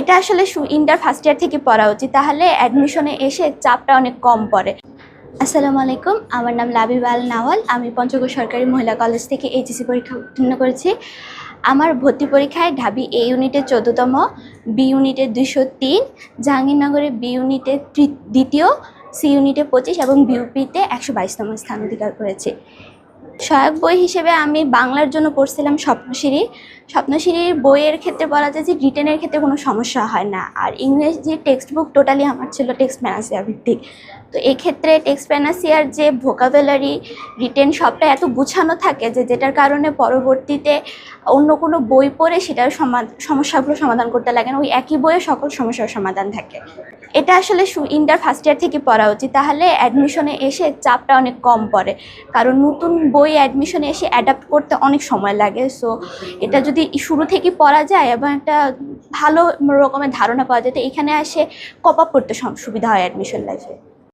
এটা আসলে inter first year থেকে পড়া উচিত। তাহলে অ্যাডমিশনে এসে চাপটা অনেক কম পড়ে। আসসালামু আলাইকুম, আমার নাম লাবিব আল নাওয়াল। আমি পঞ্চগড় সরকারি মহিলা কলেজ থেকে এইচএসসি পরীক্ষা উত্তীর্ণ করেছি। আমার ভর্তি পরীক্ষায় ঢাবি এ ইউনিটের চোদ্দতম বি ইউনিটে দুইশো তিন, জাহাঙ্গীরনগরে বি ইউনিটে দ্বিতীয় সি ইউনিটে পঁচিশ এবং বিউপিতে একশো বাইশতম স্থান অধিকার করেছি। সহায়ক বই হিসেবে আমি বাংলার জন্য পড়ছিলাম স্বপ্নশিরি স্বপ্নশিরির বইয়ের ক্ষেত্রে বলা যায় যে রিটেনের ক্ষেত্রে কোনো সমস্যা হয় না। আর ইংরেজি টেক্সট বুক টোটালি আমার ছিল টেক্সট ম্যানাসিয়া ভিত্তিক। তো এক্ষেত্রে টেক্সট ম্যানাসিয়ার যে ভোকাবুলারি রিটেন সবটা এত গুছানো থাকে যে যেটার কারণে পরবর্তীতে অন্য কোনো বই পড়ে সেটার সমস্যাগুলো সমাধান করতে লাগে না, ওই একই বইয়ে সকল সমস্যার সমাধান থাকে। এটা আসলে ইন্টার ফার্স্ট ইয়ার থেকে পড়া উচিত। তাহলে অ্যাডমিশনে এসে চাপটা অনেক কম পড়ে। কারণ নতুন বই অ্যাডমিশনে এসে অ্যাডাপ্ট করতে অনেক সময় লাগে। সো এটা যদি শুরু থেকে পড়া যায় এবং একটা ভালো রকমের ধারণা পাওয়া যায়, তো এখানে এসে কপ আপ করতে সুবিধা হয় অ্যাডমিশন লাইফে